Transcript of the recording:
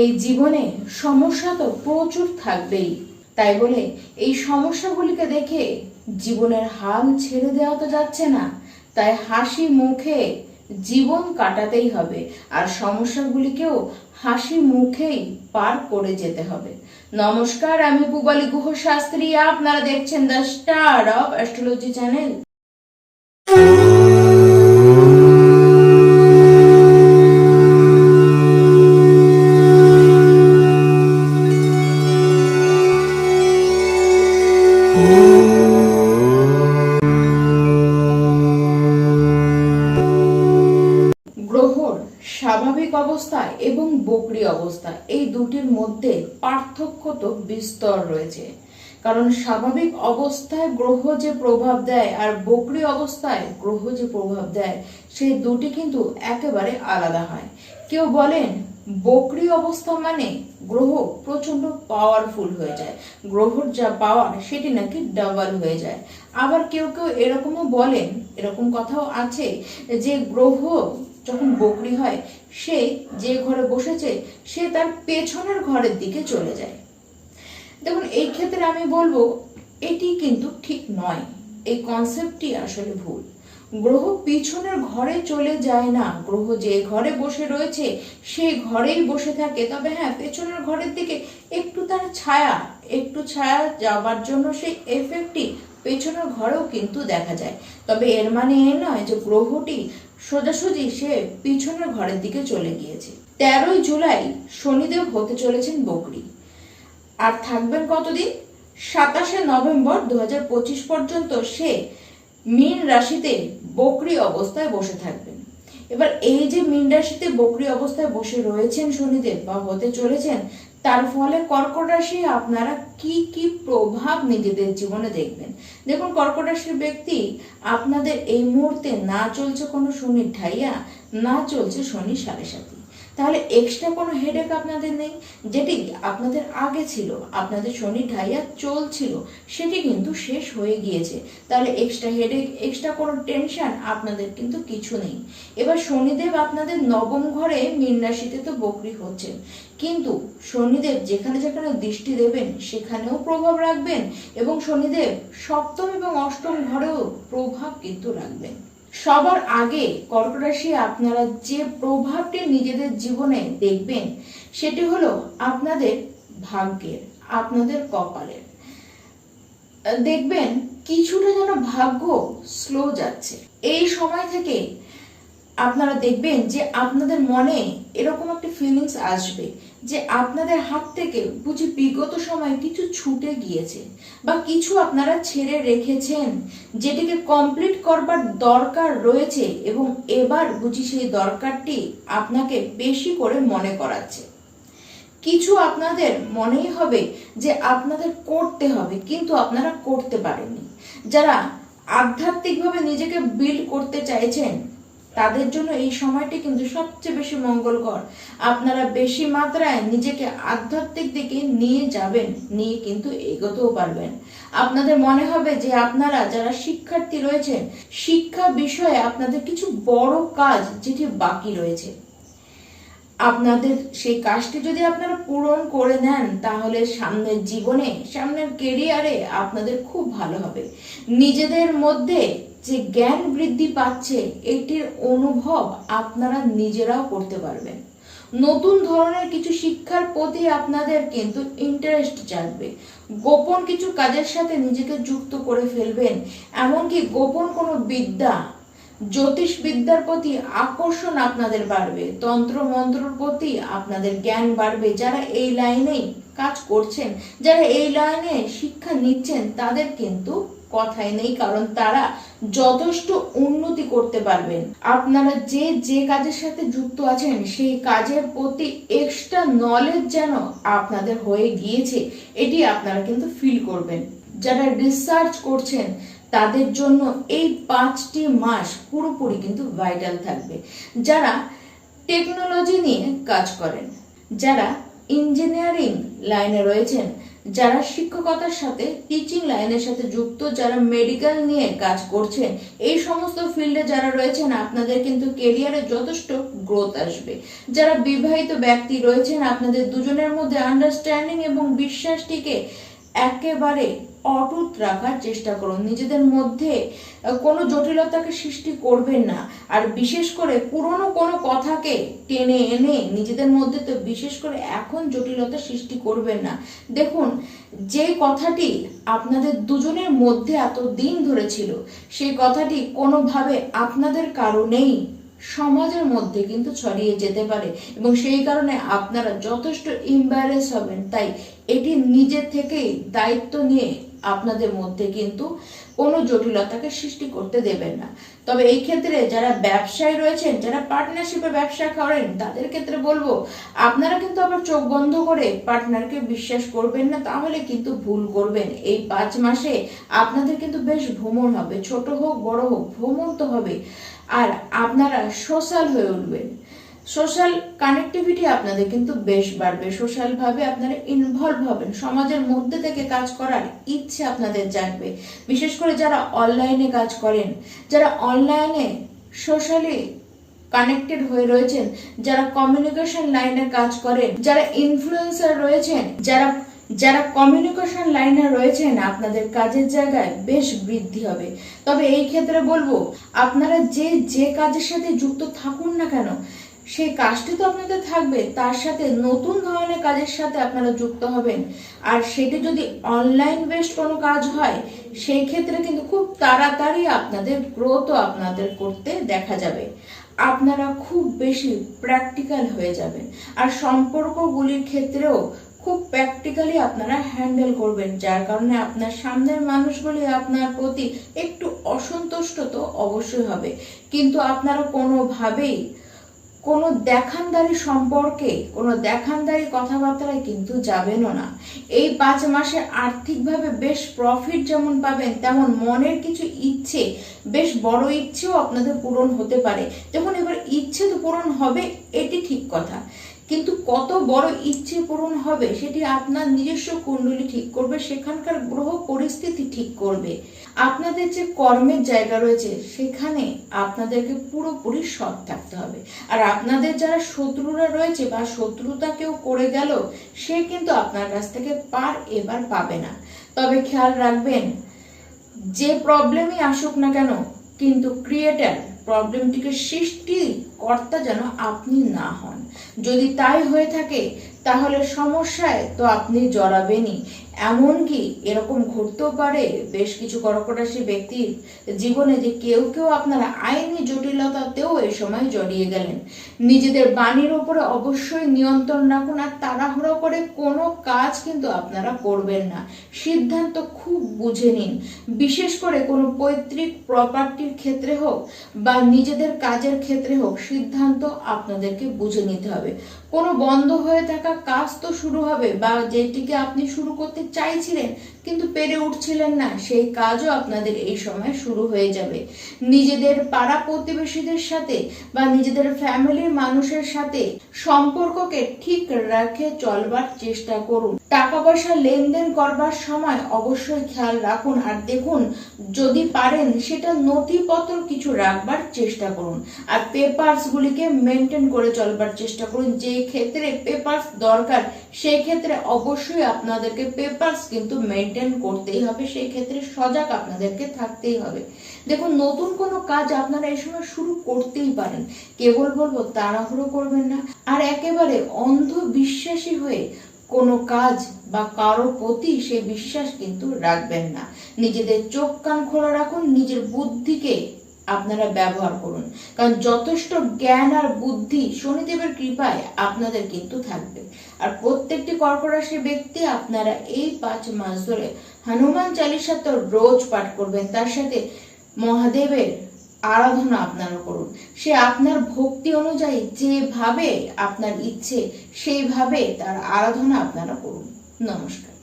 এই জীবনে সমস্যা তো প্রচুর থাকবেই। তাই বলে এই সমস্যাগুলিকে দেখে জীবনের হাল ছেড়ে দেওয়া তো যাচ্ছে না। তাই হাসি মুখে জীবন কাটাতেই হবে আর সমস্যাগুলিকেও হাসি মুখেই পার করে যেতে হবে। নমস্কার, আমি পুবালি গুহ শাস্ত্রী আপনারা দেখছেন the star of astrology channel. গ্রহর স্বাভাবিক অবস্থা এবং বকরি অবস্থা, এই দুটির মধ্যে পার্থক্য তো বিস্তর রয়েছে। কারণ স্বাভাবিক অবস্থায় গ্রহ যে প্রভাব দেয় আর বকরি অবস্থায় গ্রহ যে প্রভাব দেয়, সেই দুটি কিন্তু একেবারে আলাদা হয়। কেউ বলেন বকরি অবস্থা মানে গ্রহ প্রচণ্ড পাওয়ারফুল হয়ে যায়। গ্রহর যা পাওয়ার সেটি নাকি ডাবল হয়ে যায়। আবার কেউ কেউ এরকমও বলেন, এরকম কথাও আছে যে গ্রহ যখন বকরি হয়, সে যে ঘরে বসেছে, সে তার পেছনের ঘরের দিকে চলে যায়। দেখুন, এই ক্ষেত্রে আমি বলব, এটি কিন্তু ঠিক নয়। এই কনসেপ্টটি আসলে ভুল। গ্রহ পিছনের ঘরে চলে যায় না। গ্রহ যে ঘরে বসে রয়েছে সেই ঘরেই বসে থাকে। তবে হ্যাঁ পেছনের ঘরের দিকে একটু তার ছায়া, একটু ছায়া যাওয়ার জন্য সেই এফেক্টটি পেছনের ঘরেও কিন্তু দেখা যায়। তবে এর মানে এ নয় যে গ্রহটি সোজাসুজি সে পিছনের ঘরের দিকে চলে গিয়েছে। তেরোই জুলাই শনিদেব হতে চলেছেন বকরি। আর থাকবেন কতদিন? সাতাশে নভেম্বর দু হাজার পঁচিশ পর্যন্ত সে মীন রাশিতে বকরি অবস্থায় বসে থাকবেন। এবার এই যে মীন রাশিতে বকরি অবস্থায় বসে রয়েছেন শনিদেব বা হতে চলেছেন, তার ফলে কর্কট রাশি আপনারা কি কি প্রভাব নিজেদের জীবনে দেখবেন? দেখুন, কর্কট রাশির ব্যক্তি আপনাদের এই মুহূর্তে না চলছে কোনো শনির ঠাইয়া, না চলছে শনি সাড়ে সাথী। তাহলে এক্সট্রা কোনো হেডেক আপনাদের নেই? যেটি আপনাদের আগে ছিল, আপনাদের শনি ঢাইয়া চলছিল, সেটি কিন্তু শেষ হয়ে গিয়েছে। তাহলে এক্সট্রা হেডেক এক্সট্রা কোনো টেনশন আপনাদের কিন্তু কিছু নেই। এবার শনিদেব আপনাদের নবম ঘরে মীন রাশিতে তো বকরি হচ্ছে। কিন্তু শনিদেব যেখানে যেখানে দৃষ্টি দেবেন, সেখানেও প্রভাব রাখবেন এবং শনিদেব সপ্তম এবং অষ্টম ঘরেও প্রভাব কিন্তু রাখবেন। সবার আগে কর্কট রাশি আপনারা যে প্রভাবটি নিজেদের জীবনে দেখবেন, সেটি হলো আপনাদের ভাগ্যের, আপনাদের কপালের। দেখবেন, কিছুটা যেন ভাগ্য স্লো যাচ্ছে। এই সময় থেকে আপনারা দেখবেন যে আপনাদের মনে এরকম একটা ফিলিংস আসবে যে আপনাদের হাত থেকে বুঝি বিগত সময় কিছু ছুটে গিয়েছে বা কিছু আপনারা ছেড়ে রেখেছেন, যেটিকে কমপ্লিট করবার দরকার রয়েছে এবং এবার বুঝি সেই দরকারটি আপনাকে বেশি করে মনে করাচ্ছে। কিছু আপনাদের মনেই হবে যে আপনাদের করতে হবে, কিন্তু আপনারা করতে পারেননি। যারা আধ্যাত্মিকভাবে নিজেকে বিল্ড করতে চাইছেন তাদের জন্য এই সময়টি কিন্তু সবচেয়ে বেশি মঙ্গলকর। আপনারা বেশি মাত্রায় নিজেকে আধ্যাত্মিক দিকে নিয়ে যাবেন, নিয়ে কিন্তু এগোতেও পারবেন। আপনাদের মনে হবে যে আপনারা যারা শিক্ষার্থী রয়েছেন, শিক্ষা বিষয়ে আপনাদের কিছু বড় কাজ যেটি বাকি রয়েছে। আপনাদের সেই কাজটি যদি আপনারা পূরণ করে নেন, তাহলে সামনের জীবনে, সামনের কেরিয়ারে আপনাদের খুব ভালো হবে। নিজেদের মধ্যে যে জ্ঞান বৃদ্ধি পাচ্ছে, এটির অনুভব আপনারা নিজেরাও করতে পারবেন। নতুন ধরনের কিছু শিক্ষার প্রতি আপনাদের কিন্তু ইন্টারেস্ট জাগবে। গোপন কিছু কাজের সাথে নিজেকে যুক্ত করে ফেলবেন, এমনকি গোপন কোনো বিদ্যা জ্যোতিষ বিদ্যার প্রতি আকর্ষণ আপনাদের বাড়বে তন্ত্র মন্ত্রর প্রতি আপনাদের জ্ঞান বাড়বে। যারা এই লাইনেই কাজ করছেন, যারা এই লাইনে শিক্ষা নিচ্ছেন, তাদের কিন্তু কথাই নেই, কারণ তারা যথেষ্ট উন্নতি করতে পারবেন। আপনারা যে যে কাজের সাথে যুক্ত আছেন, সেই কাজের প্রতি এক্সট্রা নলেজ যেন আপনাদের হয়ে গিয়েছে, এটি আপনারা কিন্তু ফিল করবেন। যারা রিসার্চ করছেন, তাদের জন্য এই পাঁচটি মাস পুরোপুরি কিন্তু ভাইটাল থাকবে। যারা টেকনোলজি নিয়ে কাজ করেন, যারা ইঞ্জিনিয়ারিং লাইনে রয়েছেন যারা শিক্ষকতার সাথে টিচিং লাইনের সাথে যুক্ত, যারা মেডিকেল নিয়ে কাজ করছেন, এই সমস্ত ফিল্ডে যারা রয়েছেন, আপনাদের কিন্তু কেরিয়ারে যথেষ্ট গ্রোথ আসবে। যারা বিবাহিত ব্যক্তি রয়েছেন, আপনাদের দুজনের মধ্যে আন্ডারস্ট্যান্ডিং এবং বিশ্বাসটিকে একেবারে অটুট রাখার চেষ্টা করুন। নিজেদের মধ্যে কোনো জটিলতাকে সৃষ্টি করবেন না। আর বিশেষ করে পুরনো কোনো কথাকে টেনে এনে নিজেদের মধ্যে তো বিশেষ করে এখন জটিলতা সৃষ্টি করবেন না। দেখুন, যে কথাটি আপনাদের দুজনের মধ্যে এত দিন ধরে ছিল, সেই কথাটি কোনোভাবে আপনাদের কারণেই সমাজের মধ্যে কিন্তু ছড়িয়ে যেতে পারে। এবং সেই কারণে আপনারা যথেষ্ট ইম্বারেস হবেন। তাই এটি নিজে থেকেই দায়িত্ব নিয়ে আপনাদের মধ্যে কিন্তু কোনো জটিলতাকে সৃষ্টি করতে দেবেন না। তবে এই ক্ষেত্রে যারা ব্যবসায়ী রয়েছেন, যারা পার্টনারশিপে ব্যবসা করেন, তাদের ক্ষেত্রে বলব, আপনারা কিন্তু আবার চোখ বন্ধ করে পার্টনারকে বিশ্বাস করবেন না, তাহলে কিন্তু ভুল করবেন। এই পাঁচ মাসে আপনাদের কিন্তু বেশ ভ্রমণ হবে, ছোট হোক, বড় হোক, ভ্রমণ তো হবে আর আপনারা সোশ্যাল হয়ে উঠবেন। সোশ্যাল কানেক্টিভিটি আপনাদের কিন্তু বেশ বাড়বে। সোশ্যাল ভাবে আপনারা ইনভলভ হবেন। সমাজের মধ্যে থেকে কাজ করার ইচ্ছে আপনাদের জাগবে। বিশেষ করে যারা অনলাইনে কাজ করেন, যারা অনলাইনে সোশ্যালি কানেক্টেড হয়ে রয়েছেন, যারা কমিউনিকেশন লাইনে কাজ করেন, যারা ইনফ্লুয়েন্সার রয়েছেন, যারা যারা কমিউনিকেশন লাইনে রয়েছেন, আপনাদের কাজের জায়গায় বেশ বৃদ্ধি হবে। তবে এই ক্ষেত্রে বলব, আপনারা যে যে কাজের সাথে যুক্ত থাকুন না কেন সেই কাজটি তো আপনাদের থাকবে, তার সাথে নতুন ধরনের কাজের সাথে আপনারা যুক্ত হবেন। আর সেটি যদি অনলাইন বেসড কোনো কাজ হয়, সেই ক্ষেত্রে কিন্তু খুব তাড়াতাড়ি আপনাদের গ্রোথও আপনাদের করতে দেখা যাবে। আপনারা খুব বেশি প্র্যাকটিক্যাল হয়ে যাবেন। আর সম্পর্কগুলির ক্ষেত্রেও খুব প্র্যাকটিক্যালি আপনারা হ্যান্ডেল করবেন, যার কারণে আপনার সামনের মানুষগুলি আপনার প্রতি একটু অসন্তুষ্ট তো অবশ্যই হবে। কিন্তু আপনারা কোনোভাবেই কোনো দেখানদারি সম্পর্কে, কোনো দেখানদারি কথাবার্তায় কিন্তু যাবেনও না। এই পাঁচ মাসে আর্থিকভাবে বেশ প্রফিট যেমন পাবেন, তেমন মনের কিছু ইচ্ছে, বেশ বড় ইচ্ছেও আপনাদের পূরণ হতে পারে। যেমন এবার ইচ্ছে তো পূরণ হবে, এটি ঠিক কথা। কিন্তু কত বড় ইচ্ছে পূরণ হবে, সেটি আপনার নিজস্ব কুণ্ডলী ঠিক করবে, সেখানকার গ্রহ পরিস্থিতি ঠিক করবে। আপনাদের যে কর্মের জায়গা রয়েছে, সেখানে আপনাদেরকে পুরোপুরি সৎ থাকতে হবে। আর আপনাদের যারা শত্রুরা রয়েছে বা শত্রুতা কেউ করে গেল, সে কিন্তু আপনার কাছ থেকে পার এবার পাবে না। তবে খেয়াল রাখবেন, যে প্রবলেমই আসুক না কেন, কিন্তু ক্রিয়েটার প্রবলেমটিকে সৃষ্টি কর্তা যেন আপনি না হন। যদি তাই হয়ে থাকে তাহলে সমস্যায় তো আপনি জড়াবেনই। এমনকি এরকম ঘটতেও পারে বেশ কিছু কর্কট রাশি ব্যক্তির জীবনে যে কেউ কেউ আপনারা আইনি জটিলতাতেও এই সময় জড়িয়ে গেলেন। নিজেদের বাণীর উপরে অবশ্যই নিয়ন্ত্রণ রাখুন আর তাড়াহুড়ো করে কোনো কাজ কিন্তু আপনারা করবেন না। সিদ্ধান্ত খুব বুঝে নিন। বিশেষ করে কোনো পৈতৃক প্রপার্টির ক্ষেত্রে হোক বা নিজেদের কাজের ক্ষেত্রে হোক, সিদ্ধান্ত আপনাদেরকে বুঝে নিতে হবে। কোনো বন্ধ হয়ে থাকা কাজ তো শুরু হবে বা যেটিকে আপনি শুরু করতে চাইছিলেন কিন্তু পেরে উঠছিলেন না, সেই কাজও আপনাদের এই সময় শুরু হয়ে যাবে। নিজেদের পাড়া প্রতিবেশীদের সাথে বা নিজেদের ফ্যামিলির মানুষের সাথে সম্পর্ককে ঠিক রাখে চলবার চেষ্টা করুন। টাকা পয়সা লেনদেন করবার সময় অবশ্যই খেয়াল রাখুন আর দেখুন, যদি পারেন সেটা নথিপত্র কিছু রাখবার চেষ্টা করুন আর পেপারস গুলিকে মেনটেন করে চলবার চেষ্টা করুন। যে ক্ষেত্রে পেপারস দরকার, সেই ক্ষেত্রে অবশ্যই আপনাদেরকে পেপারস কিন্তু মেনটেন করতেই হবে, সেই ক্ষেত্রে সজাগ আপনাদেরকে থাকতেই হবে। দেখুন, নতুন কোনো কাজ আপনারা এই সময় শুরু করতেই পারেন। কেবল বলব, তাড়াহুড়ো করবেন না। আর একেবারে অন্ধ বিশ্বাসী হয়ে কোনো কাজ বা কারও প্রতি সে বিশ্বাস কিন্তু রাখবেন না। নিজেদের চোখ কান খোলা রাখুন, নিজের বুদ্ধিকে আপনারা ব্যবহার করুন। কারণ যথেষ্ট জ্ঞান আর বুদ্ধি শনিদেবের কৃপায় আপনাদের কিন্তু থাকবে। আর প্রত্যেকটি কর্কট ব্যক্তি আপনারা এই পাঁচ মাস ধরে হনুমান চালিসা তো রোজ পাঠ করবেন। তার সাথে মহাদেবের আরাধনা আপনারা করুন সে আপনার ভক্তি অনুযায়ী যেভাবে আপনার ইচ্ছে, সেইভাবে তার আরাধনা আপনারা করুন নমস্কার।